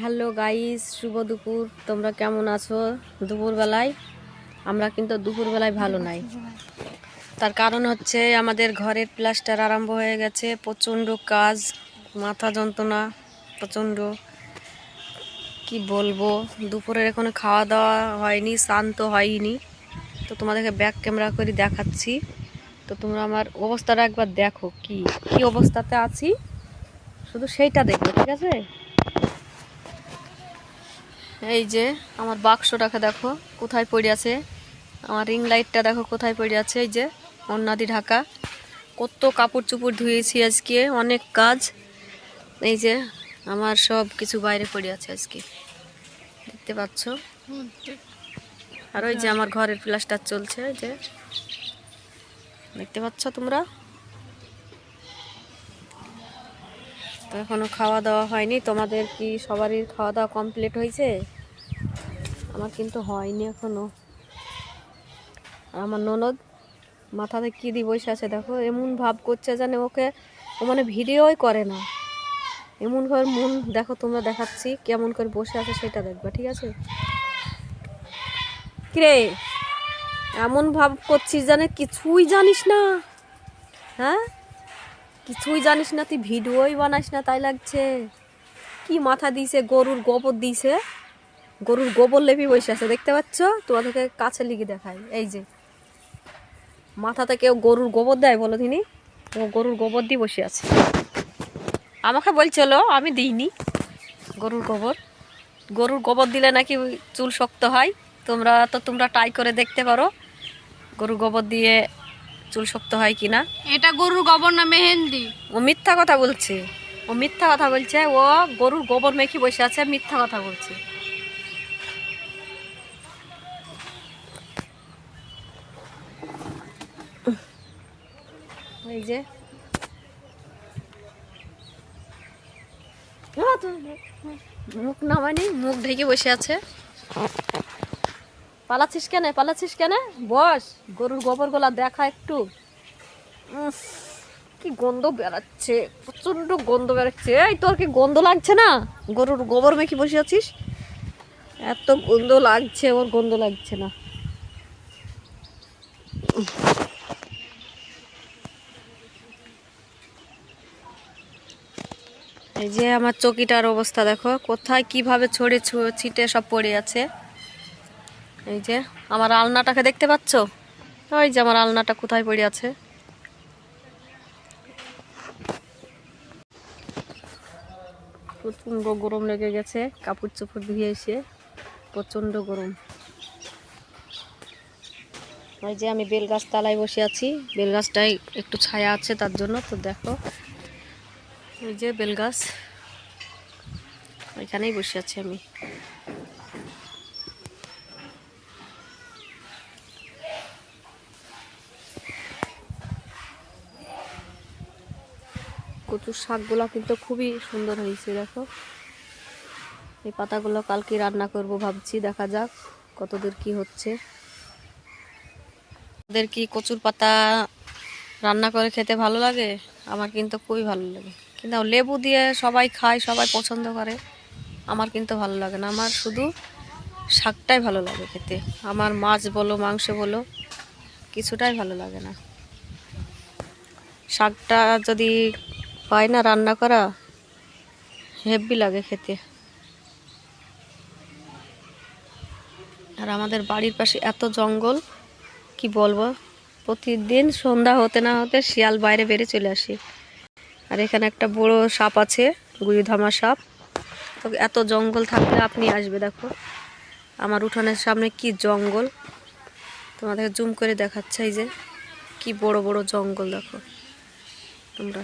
Hello guys, শুভ দুপুর। তোমরা কেমন আছো? দুপুরবেলায়? আমরা কিন্তু দুপুরবেলায় ভালো নাই। তার কারণ হচ্ছে আমাদের ঘরের প্লাস্টার আরম্ভ হয়ে গেছে। প্রচণ্ড কাজ, মাথা যন্ত্রণা, প্রচণ্ড। কি বলব? দুপুরের এখনও খাওয়া দাওয়া হয়নি, শান্ত হয়নি। তো তোমাদেরকে ব্যাক ক্যামেরা করে দেখাচ্ছি। তো তোমরা আমার অবস্থাটা একবার দেখো। কি কি অবস্থাতে আছি? শুধু সেইটা দেখো ঠিক আছে? এই যে, আমার বাক্সটাকে দেখো, কোথায় পড়ে আছে। আমার রিং লাইটটা দেখো, কোথায় পড়ে আছে। এই যে অন্যাদি ঢাকা। কত কাপড় চুপড় ধুয়েছি আজকে, অনেক কাজ। এই যে, আমার সব কিছু বাইরে পড়ে আছে আজকে। দেখতে পাচ্ছ? আর ওই যে, আমার ঘরের প্লাস্টার চলছে যে। দেখতে পাচ্ছ তোমরা? এখনও খাওয়া দাওয়া হয়নি। তোমাদের কি সবারই খাওয়া দাওয়া কমপ্লিট হয়েছে? আমার কিন্তু হয়নি এখনও। আমার ননদ মাথাতে কি দিয়ে বসে আছে দেখো, এমন ভাব করছে জানে ওকে, ও মানে ভিডিওই করে না। এমন করে মন, দেখো তোমরা দেখাচ্ছি কেমন করে বসে আছে সেটা দেখবা, ঠিক আছে? কিরে, এমন ভাব করছিস জানে কিছুই জানিস না। হ্যাঁ? কিছুই জানিস না, তুই ভিডিওই বানাস না, তাই লাগছে। কি মাথা দিয়েছে, গরুর গোবর দিয়েছে। গরুর গোবর লেপি বসে আছে, দেখতে পাচ্ছ? তোমাদেরকে কাছে লিখে দেখাই। এই যে, মাথাতে কেউ গরুর গোবর দেয় বলো তিনি ও গরুর গোবর দিয়ে বসে আছে। আমাকে বলছিল আমি দিইনি গরুর গোবর। গরুর গোবর দিলে নাকি চুল শক্ত হয়। তোমরা তো, তোমরা ট্রাই করে দেখতে পারো। গরুর গোবর দিয়ে চুল শক্ত হয় কি না এটা গরুর গোবর না মেহেন্দি? ও মিথ্যা কথা বলছে। ও মিথ্যা কথা বলছে ও গরুর গোবর মেখে বসে আছে মিথ্যা কথা বলছে। এই যে। মুখ নামানি মুখ ঢেকে বসে আছে। পালাচ্ছিস কেন? পালাচ্ছিস কেন? বস, গরুর গোবর গোলা দেখা একটু। কি গন্ধ বেড়াচ্ছে প্রচণ্ড গন্ধ বেড়াচ্ছে। এই, তোর কি গন্ধ লাগছে না? গরুর গোবর মেখে বসে আছিস? এত গন্ধ লাগছে, ওর গন্ধ লাগছে না। এই যে আমার চকিটার অবস্থা, দেখো। কোথায় কীভাবে ছড়ে ছিটে সব পড়ে আছে। এই যে, আমার আলনাটাকে দেখতে পাচ্ছ? ওই যে আমার আলনাটা কোথায় পড়ে আছে? প্রচণ্ড গরম লেগে গেছে, কাপড় চোপড় ধুয়ে এসে প্রচণ্ড গরম। ওই যে আমি বেলগাছ তলায় বসে আছি, বেলগাছটায় একটু ছায়া আছে তার জন্য, তো দেখো। ওই যে বেলগাছ, ওইখানেই বসে আছি আমি। কচুর শাকগুলো কিন্তু খুবই সুন্দর হয়েছে, দেখো। এই পাতাগুলো কালকে রান্না করব ভাবছি, দেখা যাক কতদূর কি হচ্ছে। ওদের কি কচুর পাতা রান্না করে খেতে ভালো লাগে? আমার কিন্তু খুবই ভালো লাগে। কিন্তু লেবু দিয়ে সবাই খায়, সবাই পছন্দ করে, আমার কিন্তু ভালো লাগে না। আমার শুধু শাকটাই ভালো লাগে খেতে। আমার মাছ বলো, মাংস বলো, কিছুটাই ভালো লাগে না। শাকটা যদি হয় না রান্না করা? হেভি লাগে খেতে। আর আমাদের বাড়ির পাশে এত জঙ্গল, কি বলব? প্রতিদিন সন্ধ্যা হতে না হতে শিয়াল বাইরে বেড়ে চলে আসি। আর এখানে একটা বড় সাপ আছে গুড়িধামা সাপ। তো এত জঙ্গল থাকলে আপনি আসবে, দেখো। আমার উঠানের সামনে কি জঙ্গল। তোমাদের জুম করে দেখাচ্ছে, এই যে কি বড় বড় জঙ্গল, দেখো। তোমরা